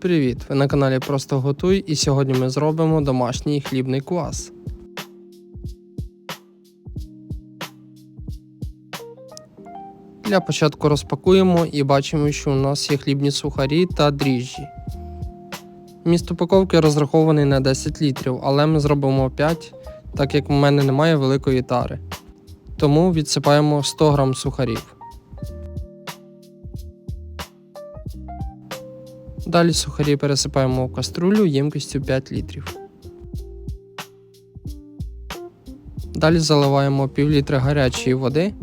Привіт! Ви на каналі Просто Готуй і сьогодні ми зробимо домашній хлібний квас. Для початку розпакуємо і бачимо, що у нас є хлібні сухарі та дріжджі. Міст упаковки розрахований на 10 літрів, але ми зробимо 5, так як в мене немає великої тари. Тому відсипаємо 100 г сухарів. Далі сухарі пересипаємо в каструлю ємкістю 5 літрів. Далі заливаємо пів літра гарячої води.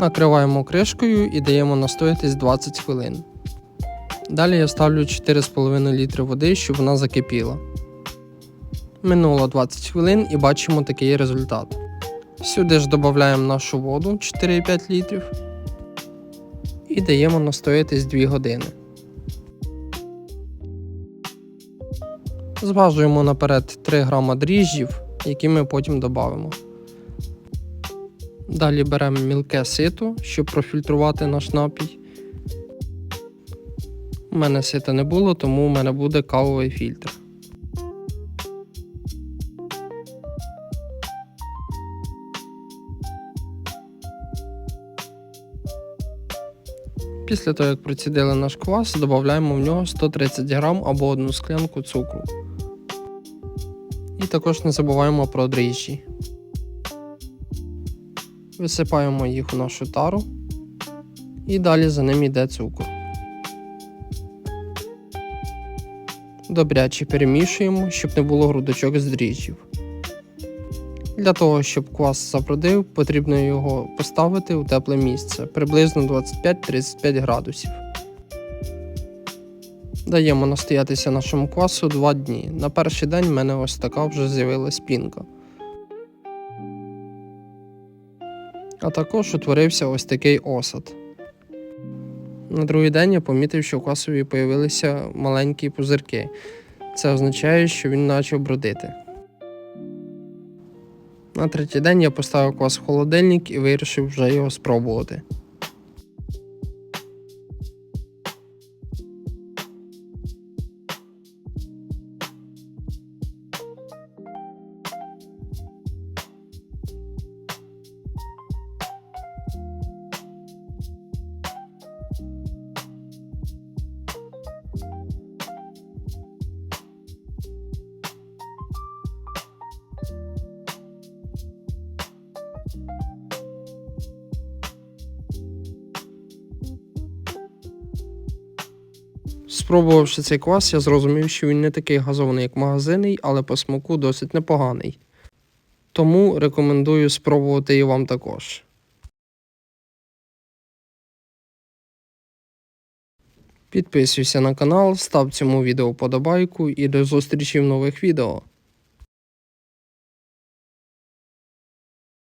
Накриваємо кришкою і даємо настоятись 20 хвилин. Далі я ставлю 4,5 літри води, щоб вона закипіла. Минуло 20 хвилин і бачимо такий результат. Сюди ж додаємо нашу воду 4,5 літрів і даємо настоятись 2 години. Зважуємо наперед 3 грама дріжджів, які ми потім додамо. Далі беремо мілке сито, щоб профільтрувати наш напій. У мене сита не було, тому у мене буде кавовий фільтр. Після того, як процідили наш квас, додаємо в нього 130 грам або одну склянку цукру. І також не забуваємо про дріжджі. Висипаємо їх у нашу тару і далі за ним йде цукор. Добряче перемішуємо, щоб не було грудочок з дріжджів. Для того, щоб квас забродив, потрібно його поставити у тепле місце приблизно 25-35 градусів. Даємо настоятися нашому квасу 2 дні. На перший день в мене ось така вже з'явилась пінка. А також утворився ось такий осад. На другий день я помітив, що у косові появилися маленькі пузирки. Це означає, що він почав бродити. На третій день я поставив квас в холодильник і вирішив вже його спробувати. Спробувавши цей квас, я зрозумів, що він не такий газований, як магазинний, але по смаку досить непоганий. Тому рекомендую спробувати і вам також. Підписуйся на канал, став цьому відео подобайку і до зустрічі в нових відео.